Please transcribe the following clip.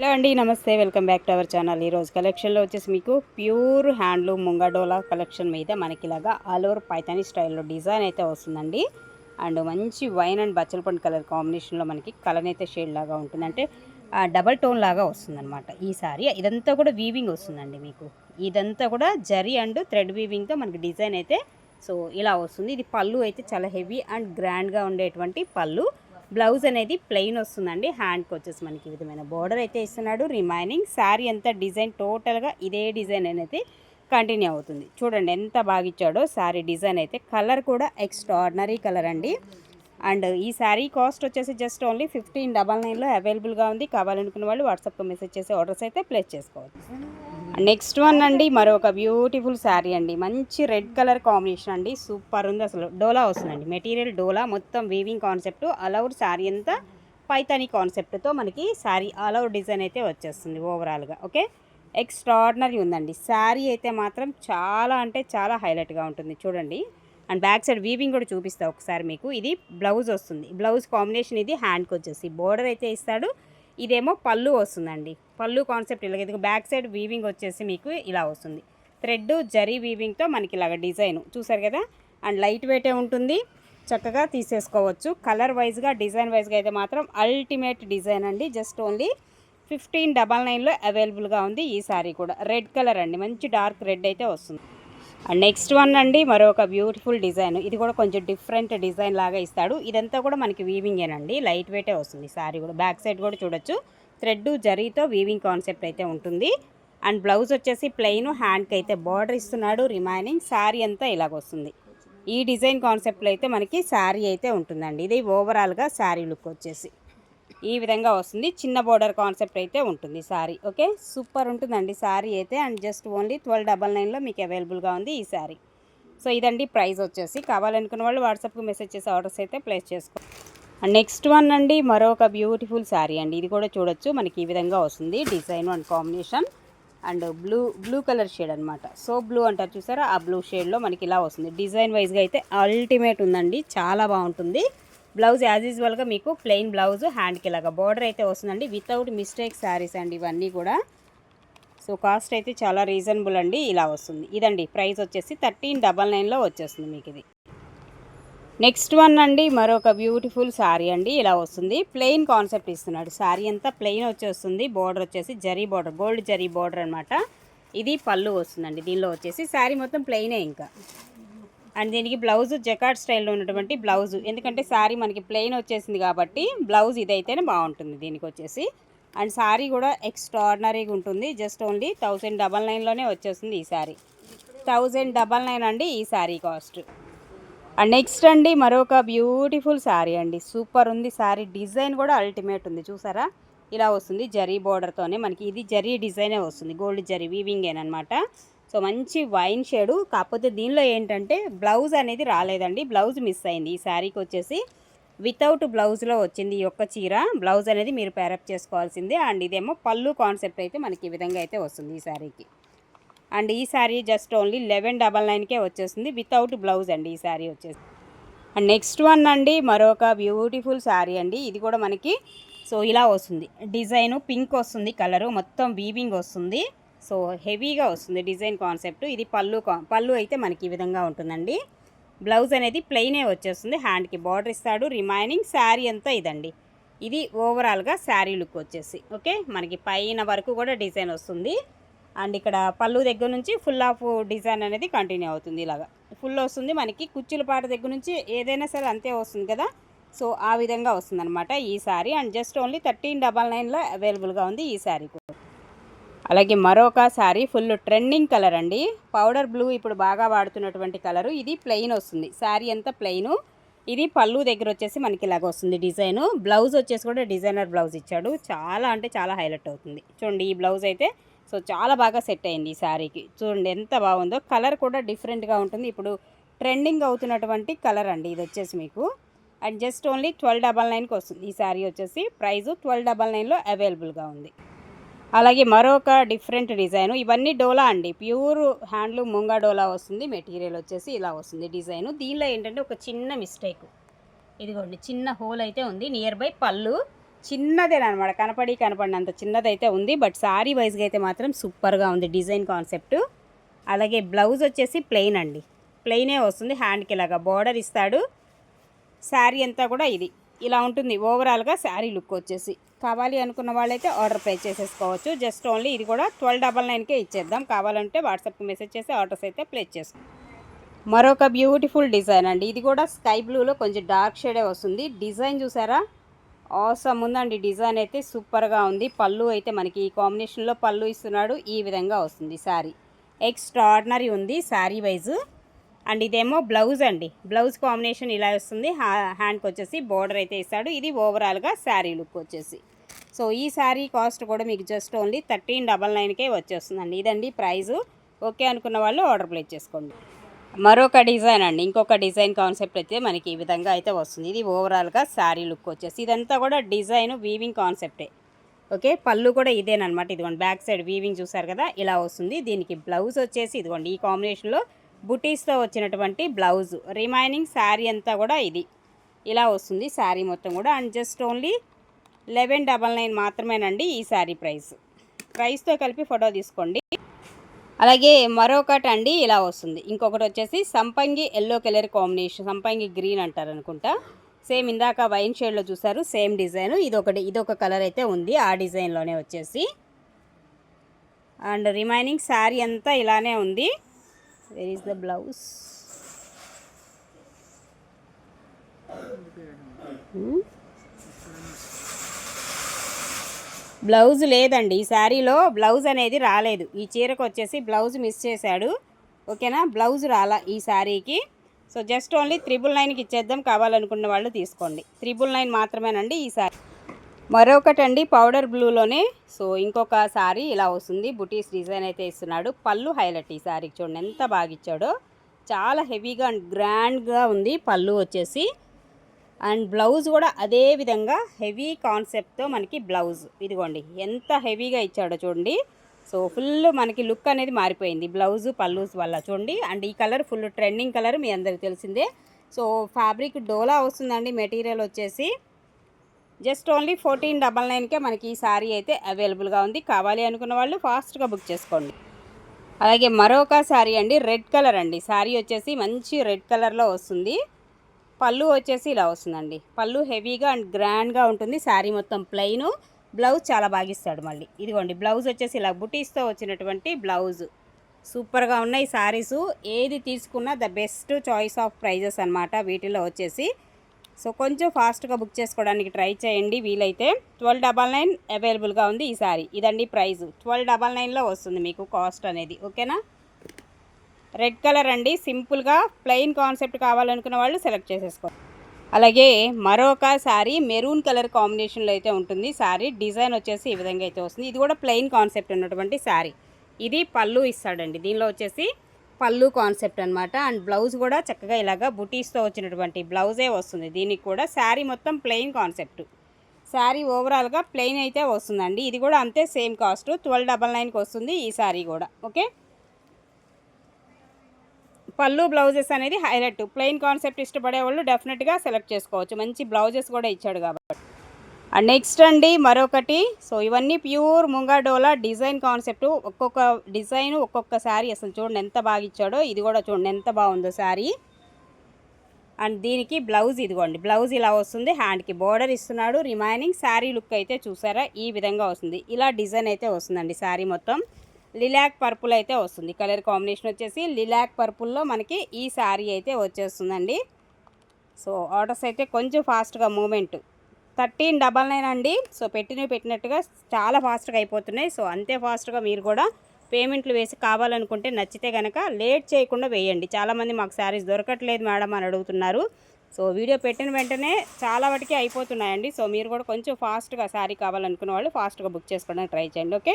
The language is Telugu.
హలో అండి నమస్తే. Welcome back to our channel. ఈరోజు కలెక్షన్లో వచ్చేసి మీకు ప్యూర్ హ్యాండ్లూమ్ ముంగడోలా కలెక్షన్ మీద మనకి ఇలాగా ఆల్ ఓవర్ పైతాని స్టైల్లో డిజైన్ అయితే వస్తుందండి. అండ్ మంచి వైన్ అండ్ బచ్చలపండు కలర్ కాంబినేషన్లో మనకి కలర్ అయితే షేడ్ లాగా ఉంటుంది. అంటే డబల్ టోన్ లాగా వస్తుందన్నమాట ఈ సారీ. ఇదంతా కూడా వీవింగ్ వస్తుందండి మీకు. ఇదంతా కూడా జరీ అండ్ థ్రెడ్ వీవింగ్తో మనకి డిజైన్ అయితే సో ఇలా వస్తుంది. ఇది పళ్ళు అయితే చాలా హెవీ అండ్ గ్రాండ్గా ఉండేటువంటి పళ్ళు. బ్లౌజ్ అనేది ప్లెయిన్ వస్తుందండి. హ్యాండ్కి వచ్చేసి మనకి ఈ విధమైన బోర్డర్ అయితే ఇస్తున్నాడు. రిమైనింగ్ శారీ అంతా డిజైన్ టోటల్గా ఇదే డిజైన్ అనేది కంటిన్యూ అవుతుంది. చూడండి ఎంత బాగా ఇచ్చాడో శారీ డిజైన్ అయితే. కలర్ కూడా ఎక్స్ట్రాడినరీ కలర్ అండి. అండ్ ఈ శారీ కాస్ట్ వచ్చేసి జస్ట్ ఓన్లీ ఫిఫ్టీన్ డబల్ నైన్లో అవైలబుల్గా ఉంది. కావాలనుకున్న వాళ్ళు వాట్సాప్లో మెసేజ్ చేసి ఆర్డర్స్ అయితే ప్లేస్ చేసుకోవచ్చు. నెక్స్ట్ వన్ అండి మరొక బ్యూటిఫుల్ శారీ అండి. మంచి రెడ్ కలర్ కాంబినేషన్ అండి. సూపర్ ఉంది అసలు. డోలా వస్తుందండి. మెటీరియల్ డోలా మొత్తం వీవింగ్ కాన్సెప్ట్ అలౌడ్ శారీ అంతా పైతాని కాన్సెప్ట్తో మనకి శారీ అలౌడ్ డిజైన్ అయితే వచ్చేస్తుంది ఓవరాల్గా ఓకే ఎక్స్ట్రాడినరీ ఉందండి. శారీ అయితే మాత్రం చాలా అంటే చాలా హైలైట్గా ఉంటుంది. చూడండి. అండ్ బ్యాక్ సైడ్ వీవింగ్ కూడా చూపిస్తా ఒకసారి మీకు. ఇది బ్లౌజ్ వస్తుంది. బ్లౌజ్ కాంబినేషన్ ఇది హ్యాండ్కి వచ్చేసి. బోర్డర్ అయితే ఇస్తాడు. ఇదేమో పళ్ళు వస్తుందండి. పళ్ళు కాన్సెప్ట్ ఇలాగ. ఇది బ్యాక్ సైడ్ వీవింగ్ వచ్చేసి మీకు ఇలా వస్తుంది. థ్రెడ్ జరీ వీవింగ్తో మనకి ఇలాగ డిజైన్ చూసారు కదా? అండ్ లైట్ వెయిటే ఉంటుంది. చక్కగా తీసేసుకోవచ్చు. కలర్ వైజ్గా డిజైన్ వైజ్గా అయితే మాత్రం అల్టిమేట్ డిజైన్ అండి. జస్ట్ ఓన్లీ ఫిఫ్టీన్ డబల్ నైన్లో అవైలబుల్గా ఉంది ఈ సారీ కూడా. రెడ్ కలర్ అండి. మంచి డార్క్ రెడ్ అయితే వస్తుంది. అండ్ నెక్స్ట్ వన్ అండి మరొక బ్యూటిఫుల్ డిజైన్. ఇది కూడా కొంచెం డిఫరెంట్ డిజైన్ లాగా ఇస్తాడు. ఇదంతా కూడా మనకి వీవింగేనండి లైట్ వెయిటే వస్తుంది. సారీ కూడా బ్యాక్ సైడ్ కూడా చూడొచ్చు. థ్రెడ్ జరీతో వీవింగ్ కాన్సెప్ట్ అయితే ఉంటుంది. అండ్ బ్లౌజ్ వచ్చేసి ప్లెయిన్ హ్యాండ్కి అయితే బార్డర్ ఇస్తున్నాడు. రిమైనింగ్ శారీ అంతా ఇలాగ వస్తుంది. ఈ డిజైన్ కాన్సెప్ట్లో అయితే మనకి శారీ అయితే ఉంటుందండి. ఇది ఓవరాల్గా శారీ లుక్ వచ్చేసి. ఈ విధంగా వస్తుంది. చిన్న బోర్డర్ కాన్సెప్ట్ అయితే ఉంటుంది శారీ ఓకే? సూపర్ ఉంటుందండి శారీ అయితే. And just only twelve double నైన్లో మీకు అవైలబుల్గా ఉంది ఈ శారీ సో ఇదండి ప్రైస్ వచ్చేసి. కావాలనుకున్న వాళ్ళు వాట్సాప్కి మెసేజ్ చేసి ఆర్డర్స్ అయితే ప్లేస్ చేసుకో. అండ్ నెక్స్ట్ వన్ అండి మరొక బ్యూటిఫుల్ శారీ అండి. ఇది కూడా చూడొచ్చు. మనకి ఈ విధంగా వస్తుంది. Design and combination. And blue blue colour shade అనమాట సో బ్లూ అంటారు చూసారా? ఆ బ్లూ షేడ్లో మనకి ఇలా వస్తుంది. డిజైన్ వైజ్గా అయితే అల్టిమేట్ ఉందండి. చాలా బాగుంటుంది. బ్లౌజ్ యాజ్ యూజువల్గా మీకు ప్లెయిన్ బ్లౌజ్ హ్యాండ్కి ఇలాగా బార్డర్ అయితే వస్తుందండి. వితౌట్ మిస్టేక్ శారీస్ అండి ఇవన్నీ కూడా. సో కాస్ట్ అయితే చాలా రీజనబుల్ అండి. ఇలా వస్తుంది. ఇదండి ప్రైస్ వచ్చేసి థర్టీన్ డబల్ నైన్లో వచ్చేస్తుంది మీకు ఇది. నెక్స్ట్ వన్ అండి మరొక బ్యూటిఫుల్ శారీ అండి. ఇలా వస్తుంది. ప్లెయిన్ కాన్సెప్ట్ ఇస్తున్నాడు. శారీ అంతా ప్లెయిన్ వచ్చేస్తుంది. బార్డర్ వచ్చేసి zari border gold zari border అనమాట ఇది పళ్ళు వస్తుందండి. దీనిలో వచ్చేసి శారీ మొత్తం ప్లెయినే ఇంకా. అండ్ దీనికి బ్లౌజ్ జకాట్ స్టైల్లో ఉన్నటువంటి బ్లౌజ్. ఎందుకంటే శారీ మనకి ప్లెయిన్ వచ్చేసింది కాబట్టి బ్లౌజ్ ఇదైతేనే బాగుంటుంది దీనికి వచ్చేసి. అండ్ శారీ కూడా ఎక్స్ట్రాడినరీగా ఉంటుంది. జస్ట్ ఓన్లీ థౌజండ్ డబల్ నైన్లోనే వచ్చేస్తుంది ఈ శారీ థౌజండ్ డబల్ నైన్ అండి ఈ శారీ కాస్ట్. అండ్ నెక్స్ట్ అండి మరొక బ్యూటిఫుల్ శారీ అండి. సూపర్ ఉంది శారీ డిజైన్ కూడా అల్టిమేట్ ఉంది. చూసారా? ఇలా వస్తుంది జరీ బోర్డర్తోనే మనకి. ఇది జరీ డిజైనే వస్తుంది. గోల్డ్ జరీ వీవింగ్ అనమాట సో మంచి వైన్ షేడు. కాకపోతే దీనిలో ఏంటంటే బ్లౌజ్ అనేది రాలేదండి. బ్లౌజ్ మిస్ అయింది. ఈ శారీకి వచ్చేసి వితౌట్ బ్లౌజ్లో వచ్చింది ఈ యొక్క చీర. బ్లౌజ్ అనేది మీరు పేరప్ చేసుకోవాల్సిందే. అండ్ ఇదేమో పళ్ళు కాన్సెప్ట్ అయితే మనకి ఈ విధంగా అయితే వస్తుంది ఈ శారీకి. అండ్ ఈ sari just only eleven double నైన్కే వచ్చేస్తుంది. వితౌట్ బ్లౌజ్ అండి ఈ శారీ వచ్చేసి. అండ్ నెక్స్ట్ వన్ అండి మరొక బ్యూటిఫుల్ శారీ అండి. ఇది కూడా మనకి సో ఇలా వస్తుంది. డిజైను పింక్ వస్తుంది కలరు మొత్తం వీవింగ్ వస్తుంది. సో హెవీగా వస్తుంది డిజైన్ కాన్సెప్ట్. ఇది పళ్ళు పళ్ళు అయితే మనకి ఈ విధంగా ఉంటుందండి. బ్లౌజ్ అనేది ప్లెయినే వచ్చేస్తుంది. హ్యాండ్కి బార్డర్ ఇస్తాడు. రిమైనింగ్ శారీ అంతా ఇదండి. ఇది ఓవరాల్గా శారీ లుక్ వచ్చేసి ఓకే? మనకి పైన వరకు కూడా డిజైన్ వస్తుంది. అండ్ ఇక్కడ పళ్ళు దగ్గర నుంచి ఫుల్ ఆఫ్ డిజైన్ అనేది కంటిన్యూ అవుతుంది ఇలాగా. ఫుల్ వస్తుంది మనకి కుచ్చుల పాట దగ్గర నుంచి ఏదైనా సరే అంతే వస్తుంది కదా? సో ఆ విధంగా వస్తుందన్నమాట ఈ sari. And just only thirteen double నైన్లో అవైలబుల్గా ఉంది ఈ శారీ కూడా. అలాగే మరొక శారీ ఫుల్ ట్రెండింగ్ కలర్ అండి. పౌడర్ బ్లూ ఇప్పుడు బాగా వాడుతున్నటువంటి కలరు. ఇది ప్లెయిన్ వస్తుంది. శారీ అంతా ప్లెయిన్. ఇది పళ్ళు దగ్గర వచ్చేసి మనకి ఇలాగ వస్తుంది డిజైన్. బ్లౌజ్ వచ్చేసి కూడా డిజైనర్ బ్లౌజ్ ఇచ్చాడు. చాలా అంటే చాలా హైలైట్ అవుతుంది. చూడండి ఈ బ్లౌజ్ అయితే. సో చాలా బాగా సెట్ అయింది ఈ శారీకి చూడండి ఎంత బాగుందో. కలర్ కూడా డిఫరెంట్గా ఉంటుంది. ఇప్పుడు ట్రెండింగ్ అవుతున్నటువంటి కలర్ అండి. ఇది వచ్చేసి మీకు. And just only twelve double నైన్కి వస్తుంది. ఈ శారీ వచ్చేసి ప్రైజు ట్వెల్వ్ డబల్ నైన్లో అవైలబుల్గా ఉంది. అలాగే మరొక డిఫరెంట్ డిజైన్. ఇవన్నీ డోలా అండి. ప్యూర్ హ్యాండ్లూమ్ ముంగా డోలా వస్తుంది. మెటీరియల్ వచ్చేసి ఇలా వస్తుంది డిజైన్. దీనిలో ఏంటంటే ఒక చిన్న మిస్టేక్. ఇదిగోండి చిన్న హోల్ అయితే ఉంది. నియర్ బై పళ్ళు. చిన్నదేనమాట కనపడి కనపడినంత చిన్నదైతే ఉంది. బట్ సారీ వైజ్గా అయితే మాత్రం సూపర్గా ఉంది డిజైన్ కాన్సెప్ట్. అలాగే బ్లౌజ్ వచ్చేసి ప్లెయిన్ అండి. ప్లెయినే వస్తుంది. హ్యాండ్కి ఇలాగా బార్డర్ ఇస్తాడు. శారీ అంతా కూడా ఇది. ఇలా ఉంటుంది. ఓవరాల్గా శారీ లుక్ వచ్చేసి. కావాలి అనుకున్న వాళ్ళైతే ఆర్డర్ పే చేసేసుకోవచ్చు. జస్ట్ ఓన్లీ ఇది కూడా ట్వెల్వ్ డబల్ నైన్కే ఇచ్చేద్దాం. కావాలంటే వాట్సాప్కి మెసేజ్ చేసి ఆర్డర్స్ అయితే ప్లేస్ చేసుకోండి మరొక బ్యూటిఫుల్ డిజైన్ అండి. ఇది కూడా స్కై బ్లూలో కొంచెం డార్క్ షేడే వస్తుంది. డిజైన్ చూసారా? ఆసమ్ ఉందండి. డిజైన్ అయితే సూపర్గా ఉంది. పళ్ళు అయితే మనకి ఈ కాంబినేషన్లో పళ్ళు ఇస్తున్నాడు. ఈ విధంగా వస్తుంది శారీ. ఎక్స్ట్రాడినరీ ఉంది శారీ వైజ్. అండ్ ఇదేమో బ్లౌజ్ అండి. బ్లౌజ్ కాంబినేషన్ ఇలా వస్తుంది. హ్యా- హ్యాండ్కి వచ్చేసి బోర్డర్ అయితే ఇస్తాడు. ఇది ఓవరాల్గా శారీ లుక్ వచ్చేసి. సో ఈ శారీ కాస్ట్ కూడా మీకు జస్ట్ ఓన్లీ థర్టీన్ డబల్ నైన్కే వచ్చేస్తుందండి. ఇదండి ప్రైజు ఓకే అనుకున్న వాళ్ళు ఆర్డర్ ప్లేస్ చేసుకోండి. మరొక డిజైన్ అండి. ఇంకొక డిజైన్ కాన్సెప్ట్ అయితే మనకి ఈ విధంగా అయితే వస్తుంది. ఇది ఓవరాల్గా శారీ లుక్ వచ్చేసి ఇదంతా కూడా డిజైన్ వీవింగ్ కాన్సెప్టే. ఓకే? పళ్ళు కూడా ఇదేనమాట ఇదిగోండి బ్యాక్ సైడ్ వీవింగ్ చూసారు కదా? ఇలా వస్తుంది. దీనికి బ్లౌజ్ వచ్చేసి ఇదిగోండి ఈ కాంబినేషన్లో బుటీస్తో వచ్చినటువంటి బ్లౌజ్. రిమైనింగ్ శారీ అంతా కూడా ఇది. ఇలా వస్తుంది శారీ మొత్తం కూడా. And just only eleven double nine మాత్రమేనండి ఈ శారీ ప్రైస్. ప్రైస్తో కలిపి ఫోటో తీసుకోండి. అలాగే మరొకటి అండి ఇలా వస్తుంది. ఇంకొకటి వచ్చేసి సంపంగి ఎల్లో కలర్ కాంబినేషన్ సంపంగి గ్రీన్ అంటారు అనుకుంటా సేమ్ ఇందాక వైన్ షేడ్లో చూసారు సేమ్ డిజైన్. ఇది ఒకటి కలర్ అయితే ఉంది ఆ డిజైన్లోనే వచ్చేసి. అండ్ రిమైనింగ్ శారీ అంతా ఇలానే ఉంది. Where is the blouse blouse లేదండి. ఈ శారీలో బ్లౌజ్ అనేది రాలేదు. ఈ చీరకు వచ్చేసి బ్లౌజ్ మిస్ చేశాడు. ఓకేనా? బ్లౌజ్ రాలా ఈ శారీకి. సో జస్ట్ ఓన్లీ త్రిబుల్ నైన్కి ఇచ్చేద్దాం. కావాలనుకున్న వాళ్ళు తీసుకోండి. త్రిబుల్ నైన్ మాత్రమేనండి ఈ శారీ. మరొకటండి పౌడర్ బ్లూలోనే. సో ఇంకొక శారీ ఇలా వస్తుంది. బుటీస్ డిజైన్ అయితే ఇస్తున్నాడు. పళ్ళు హైలైట్ ఈ శారీకి చూడండి. ఎంత బాగా ఇచ్చాడో. చాలా హెవీగా అండ్ గ్రాండ్గా ఉంది పళ్ళు వచ్చేసి. అండ్ బ్లౌజ్ కూడా అదే విధంగా హెవీ కాన్సెప్ట్తో మనకి బ్లౌజ్. ఇదిగోండి ఎంత హెవీగా ఇచ్చాడో చూడండి. సో ఫుల్ మనకి లుక్ అనేది మారిపోయింది. బ్లౌజ్ పల్లూస్ వల్ల చూడండి. అండ్ ఈ కలర్ ఫుల్ ట్రెండింగ్ కలర్ మీ అందరికి తెలిసిందే. సో ఫ్యాబ్రిక్ డోలా వస్తుందండి మెటీరియల్ వచ్చేసి. జస్ట్ ఓన్లీ ఫోర్టీన్ డబల్ నైన్కే మనకి ఈ శారీ అయితే అవైలబుల్గా ఉంది. కావాలి అనుకున్న వాళ్ళు ఫాస్ట్గా బుక్ చేసుకోండి. అలాగే మరొక శారీ అండి రెడ్ కలర్ అండి. శారీ వచ్చేసి మంచి రెడ్ కలర్లో వస్తుంది. పళ్ళు వచ్చేసి ఇలా వస్తుందండి. పళ్ళు హెవీగా అండ్ గ్రాండ్గా ఉంటుంది. శారీ మొత్తం ప్లెయిన్. బ్లౌజ్ చాలా బాగా ఇస్తాడు మళ్ళీ. ఇదిగోండి బ్లౌజ్ వచ్చేసి ఇలా బుటీస్తో వచ్చినటువంటి బ్లౌజ్. సూపర్గా ఉన్నాయి శారీస్. ఏది తీసుకున్నా the best choice of prices అన్నమాట వీటిలో వచ్చేసి. సో కొంచెం ఫాస్ట్గా బుక్ చేసుకోవడానికి ట్రై చేయండి వీలైతే. ట్వెల్వ్ డబల్ నైన్ అవైలబుల్గా ఉంది ఈ సారీ ఇదండి ప్రైస్ ట్వెల్వ్ డబల్ నైన్లో వస్తుంది మీకు కాస్ట్ అనేది. ఓకేనా? రెడ్ కలర్ అండి. సింపుల్గా ప్లెయిన్ కాన్సెప్ట్ కావాలనుకున్న వాళ్ళు సెలెక్ట్ చేసేసుకోండి అలాగే మరొక శారీ మెరూన్ కలర్ కాంబినేషన్లో అయితే ఉంటుంది. శారీ డిజైన్ వచ్చేసి ఈ విధంగా అయితే వస్తుంది. ఇది కూడా ప్లెయిన్ కాన్సెప్ట్ ఉన్నటువంటి శారీ ఇది పళ్ళు ఇస్తాడండి. దీనిలో వచ్చేసి పళ్ళు కాన్సెప్ట్ అనమాట అండ్ బ్లౌజ్ కూడా చక్కగా ఇలాగా బుటీస్తో వచ్చినటువంటి బ్లౌజే వస్తుంది. దీనికి కూడా శారీ మొత్తం ప్లెయిన్ కాన్సెప్ట్. శారీ ఓవరాల్గా ప్లెయిన్ అయితే వస్తుందండి. ఇది కూడా అంతే సేమ్ కాస్ట్. ట్వెల్వ్ డబల్ నైన్కి వస్తుంది ఈ శారీ కూడా. ఓకే? పళ్ళు బ్లౌజెస్ అనేది హైలైట్. ప్లెయిన్ కాన్సెప్ట్ ఇష్టపడే వాళ్ళు డెఫినెట్గా సెలెక్ట్ చేసుకోవచ్చు. మంచి బ్లౌజెస్ కూడా ఇచ్చాడు కాబట్టి. అండ్ నెక్స్ట్ అండి మరొకటి. సో ఇవన్నీ ప్యూర్ ముంగాడోలా డిజైన్ కాన్సెప్ట్. ఒక్కొక్క డిజైన్ ఒక్కొక్క శారీ అసలు చూడండి ఎంత బాగా ఇచ్చాడో ఇది కూడా చూడండి ఎంత బాగుందో శారీ. అండ్ దీనికి బ్లౌజ్ ఇదిగోండి. బ్లౌజ్ ఇలా వస్తుంది. హ్యాండ్కి బోర్డర్ ఇస్తున్నాడు. రిమైనింగ్ శారీ లుక్ అయితే చూసారా? ఈ విధంగా వస్తుంది. ఇలా డిజైన్ అయితే వస్తుందండి శారీ మొత్తం. లిలాక్ పర్పుల్ అయితే వస్తుంది. కలర్ కాంబినేషన్ వచ్చేసి లిలాక్ పర్పుల్లో మనకి ఈ శారీ అయితే వచ్చేస్తుందండి. సో ఆర్డర్స్ అయితే కొంచెం ఫాస్ట్గా మూమెంట్ థర్టీన్ డబల్ నైన్ అండి. సో పెట్టినవి పెట్టినట్టుగా చాలా ఫాస్ట్గా అయిపోతున్నాయి. సో అంతే ఫాస్ట్గా మీరు కూడా పేమెంట్లు వేసి కావాలనుకుంటే నచ్చితే కనుక లేట్ చేయకుండా వేయండి. చాలామంది మాకు శారీస్ దొరకట్లేదు మేడం అని అడుగుతున్నారు. సో వీడియో పెట్టిన వెంటనే చాలా వాటికి అయిపోతున్నాయండి. సో మీరు కూడా కొంచెం ఫాస్ట్గా శారీ కావాలనుకున్న వాళ్ళు ఫాస్ట్గా బుక్ చేసుకోవడానికి ట్రై చేయండి. ఓకే?